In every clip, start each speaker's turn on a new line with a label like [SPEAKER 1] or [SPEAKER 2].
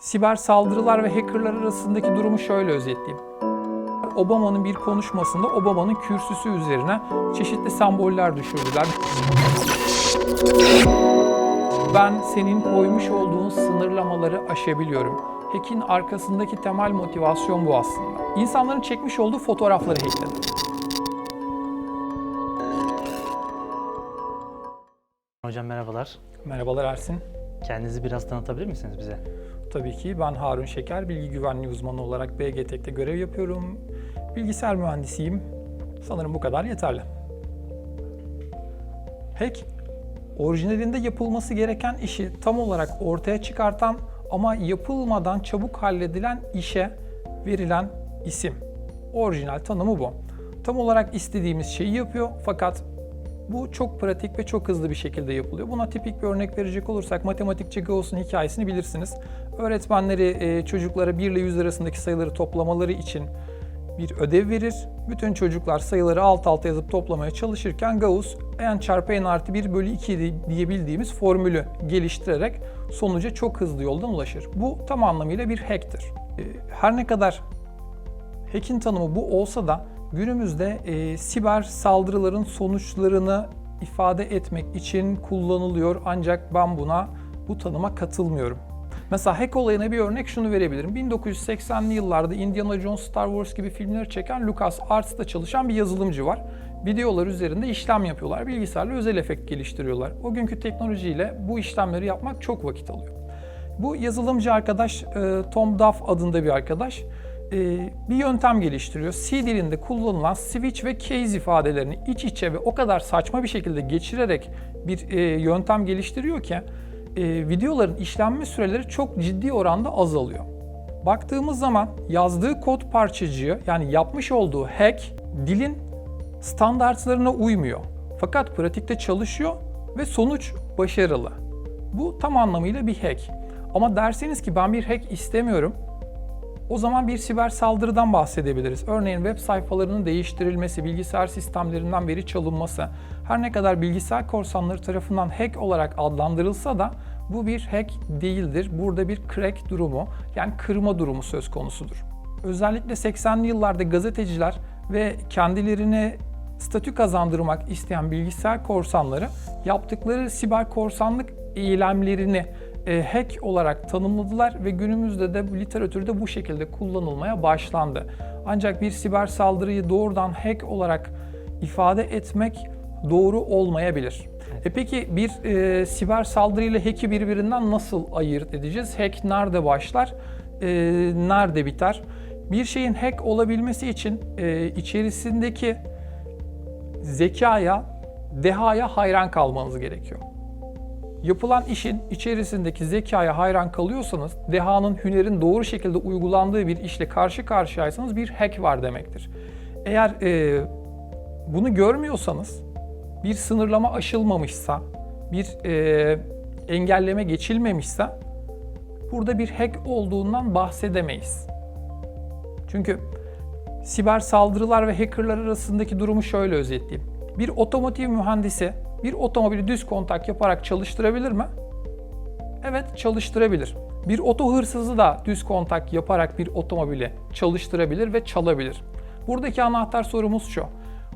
[SPEAKER 1] Siber saldırılar ve hackerlar arasındaki durumu şöyle özetleyeyim. Obama'nın bir konuşmasında Obama'nın kürsüsü üzerine çeşitli semboller düşürdüler. Ben senin koymuş olduğun sınırlamaları aşabiliyorum. Hack'in arkasındaki temel motivasyon bu aslında. İnsanların çekmiş olduğu fotoğrafları hackledi.
[SPEAKER 2] Hocam merhabalar.
[SPEAKER 1] Merhabalar Ersin.
[SPEAKER 2] Kendinizi biraz tanıtabilir misiniz bize?
[SPEAKER 1] Tabii ki ben Harun Şeker, bilgi güvenliği uzmanı olarak BGTEK'te görev yapıyorum. Bilgisayar mühendisiyim. Sanırım bu kadar yeterli. Hack, orijinalinde yapılması gereken işi tam olarak ortaya çıkartan ama yapılmadan çabuk halledilen işe verilen isim. Orijinal tanımı bu. Tam olarak istediğimiz şeyi yapıyor fakat bu çok pratik ve çok hızlı bir şekilde yapılıyor. Buna tipik bir örnek verecek olursak matematikçi Gauss'un hikayesini bilirsiniz. Öğretmenleri e, çocuklara 1 ile 100 arasındaki sayıları toplamaları için bir ödev verir. Bütün çocuklar sayıları alt alta yazıp toplamaya çalışırken Gauss n çarpı n artı 1 bölü 2 diyebildiğimiz formülü geliştirerek sonuca çok hızlı yoldan ulaşır. Bu tam anlamıyla bir hack'tir. E, Her ne kadar Hack'in tanımı bu olsa da günümüzde e, siber saldırıların sonuçlarını ifade etmek için kullanılıyor ancak ben buna bu tanıma katılmıyorum. Mesela hack olayına bir örnek şunu verebilirim. 1980'li yıllarda Indiana Jones, Star Wars gibi filmleri çeken Lucas Arts'ta çalışan bir yazılımcı var. Videolar üzerinde işlem yapıyorlar. Bilgisayarla özel efekt geliştiriyorlar. O günkü teknolojiyle bu işlemleri yapmak çok vakit alıyor. Bu yazılımcı arkadaş e, Tom Duff adında bir arkadaş e, bir yöntem geliştiriyor. C dilinde kullanılan switch ve case ifadelerini iç içe ve o kadar saçma bir şekilde geçirerek bir e, yöntem geliştiriyor ki e, videoların işlenme süreleri çok ciddi oranda azalıyor. Baktığımız zaman yazdığı kod parçacığı yani yapmış olduğu hack dilin standartlarına uymuyor. Fakat pratikte çalışıyor ve sonuç başarılı. Bu tam anlamıyla bir hack. Ama derseniz ki ben bir hack istemiyorum. O zaman bir siber saldırıdan bahsedebiliriz. Örneğin web sayfalarının değiştirilmesi, bilgisayar sistemlerinden veri çalınması. Her ne kadar bilgisayar korsanları tarafından hack olarak adlandırılsa da bu bir hack değildir. Burada bir crack durumu yani kırma durumu söz konusudur. Özellikle 80'li yıllarda gazeteciler ve kendilerine statü kazandırmak isteyen bilgisayar korsanları yaptıkları siber korsanlık eylemlerini e, hack olarak tanımladılar ve günümüzde de literatürde bu şekilde kullanılmaya başlandı. Ancak bir siber saldırıyı doğrudan hack olarak ifade etmek doğru olmayabilir. E peki bir e, siber saldırı ile hack'i birbirinden nasıl ayırt edeceğiz? Hack nerede başlar, e, nerede biter? Bir şeyin hack olabilmesi için e, içerisindeki zekaya, dehaya hayran kalmanız gerekiyor. Yapılan işin içerisindeki zekaya hayran kalıyorsanız, dehanın, hünerin doğru şekilde uygulandığı bir işle karşı karşıyaysanız bir hack var demektir. Eğer e, bunu görmüyorsanız, bir sınırlama aşılmamışsa, bir e, engelleme geçilmemişse, burada bir hack olduğundan bahsedemeyiz. Çünkü siber saldırılar ve hackerlar arasındaki durumu şöyle özetleyeyim. Bir otomotiv mühendisi bir otomobili düz kontak yaparak çalıştırabilir mi? Evet, çalıştırabilir. Bir oto hırsızı da düz kontak yaparak bir otomobili çalıştırabilir ve çalabilir. Buradaki anahtar sorumuz şu.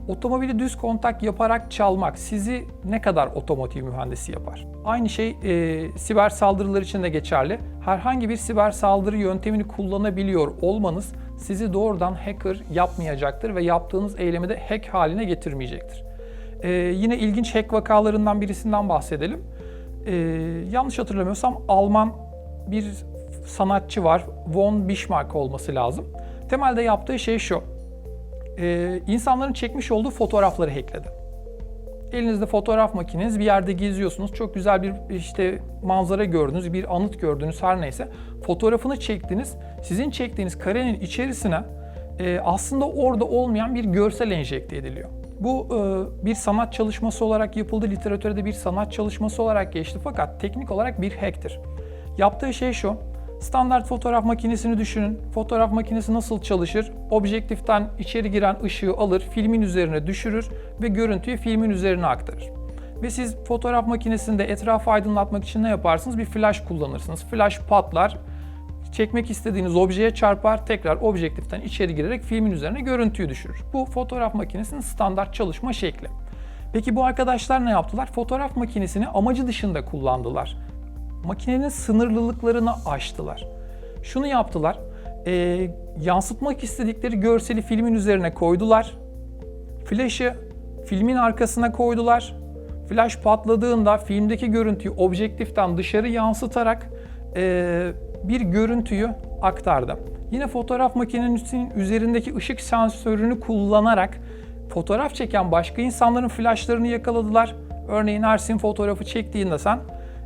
[SPEAKER 1] Otomobili düz kontak yaparak çalmak sizi ne kadar otomotiv mühendisi yapar? Aynı şey e, siber saldırılar için de geçerli. Herhangi bir siber saldırı yöntemini kullanabiliyor olmanız sizi doğrudan hacker yapmayacaktır ve yaptığınız eylemi de hack haline getirmeyecektir. Ee, yine ilginç hack vakalarından birisinden bahsedelim. Ee, yanlış hatırlamıyorsam Alman bir sanatçı var. Von Bismarck olması lazım. Temelde yaptığı şey şu. Ee, insanların çekmiş olduğu fotoğrafları hackledi. Elinizde fotoğraf makineniz bir yerde geziyorsunuz. Çok güzel bir işte manzara gördünüz, bir anıt gördünüz her neyse. Fotoğrafını çektiniz. Sizin çektiğiniz karenin içerisine e, aslında orada olmayan bir görsel enjekte ediliyor. Bu e, bir sanat çalışması olarak yapıldı, literatürde bir sanat çalışması olarak geçti fakat teknik olarak bir hack'tir. Yaptığı şey şu, standart fotoğraf makinesini düşünün. Fotoğraf makinesi nasıl çalışır? Objektiften içeri giren ışığı alır, filmin üzerine düşürür ve görüntüyü filmin üzerine aktarır. Ve siz fotoğraf makinesinde etrafı aydınlatmak için ne yaparsınız? Bir flash kullanırsınız. Flash patlar, çekmek istediğiniz objeye çarpar, tekrar objektiften içeri girerek filmin üzerine görüntüyü düşürür. Bu fotoğraf makinesinin standart çalışma şekli. Peki bu arkadaşlar ne yaptılar? Fotoğraf makinesini amacı dışında kullandılar. Makinenin sınırlılıklarını aştılar. Şunu yaptılar, e, yansıtmak istedikleri görseli filmin üzerine koydular. Flash'ı filmin arkasına koydular. Flash patladığında filmdeki görüntüyü objektiften dışarı yansıtarak e, bir görüntüyü aktardı. Yine fotoğraf makinesinin üzerindeki ışık sensörünü kullanarak fotoğraf çeken başka insanların flashlarını yakaladılar. Örneğin Ersin fotoğrafı çektiğinde sen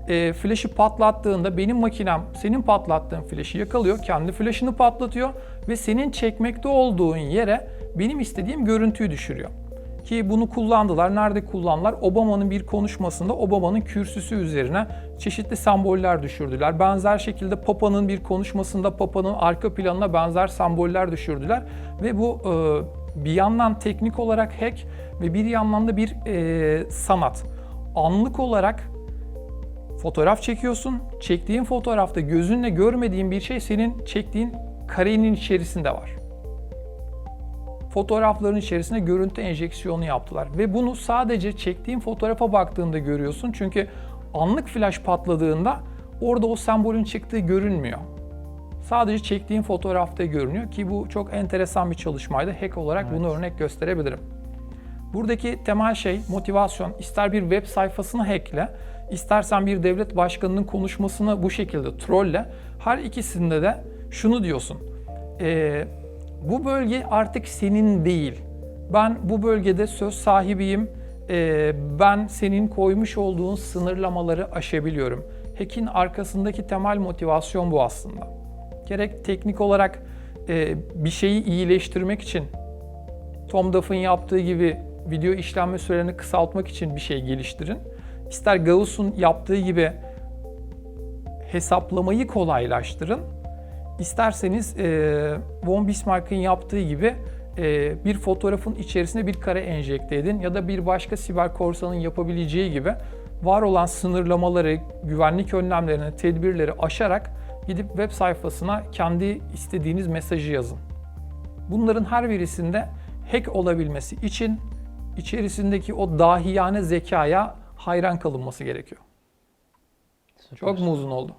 [SPEAKER 1] e, flash'ı patlattığında benim makinem senin patlattığın flash'ı yakalıyor, kendi flash'ını patlatıyor ve senin çekmekte olduğun yere benim istediğim görüntüyü düşürüyor. Ki bunu kullandılar. Nerede kullandılar? Obama'nın bir konuşmasında Obama'nın kürsüsü üzerine çeşitli semboller düşürdüler. Benzer şekilde Papa'nın bir konuşmasında Papa'nın arka planına benzer semboller düşürdüler. Ve bu e, bir yandan teknik olarak hack ve bir yandan da bir e, sanat. Anlık olarak fotoğraf çekiyorsun. Çektiğin fotoğrafta gözünle görmediğin bir şey senin çektiğin karenin içerisinde var fotoğrafların içerisine görüntü enjeksiyonu yaptılar. Ve bunu sadece çektiğin fotoğrafa baktığında görüyorsun. Çünkü anlık flash patladığında orada o sembolün çıktığı görünmüyor. Sadece çektiğin fotoğrafta görünüyor ki bu çok enteresan bir çalışmaydı. Hack olarak bunu örnek gösterebilirim. Buradaki temel şey motivasyon. İster bir web sayfasını hackle, istersen bir devlet başkanının konuşmasını bu şekilde trolle. Her ikisinde de şunu diyorsun. Eee bu bölge artık senin değil. Ben bu bölgede söz sahibiyim. Ee, ben senin koymuş olduğun sınırlamaları aşabiliyorum. Hack'in arkasındaki temel motivasyon bu aslında. Gerek teknik olarak e, bir şeyi iyileştirmek için Tom Duff'ın yaptığı gibi video işlenme sürelerini kısaltmak için bir şey geliştirin. İster Gauss'un yaptığı gibi hesaplamayı kolaylaştırın. İsterseniz e, von Bismarck'ın yaptığı gibi e, bir fotoğrafın içerisine bir kare enjekte edin ya da bir başka siber korsanın yapabileceği gibi var olan sınırlamaları, güvenlik önlemlerini, tedbirleri aşarak gidip web sayfasına kendi istediğiniz mesajı yazın. Bunların her birisinde hack olabilmesi için içerisindeki o dahiyane zekaya hayran kalınması gerekiyor.
[SPEAKER 2] Süper.
[SPEAKER 1] Çok mu uzun oldu?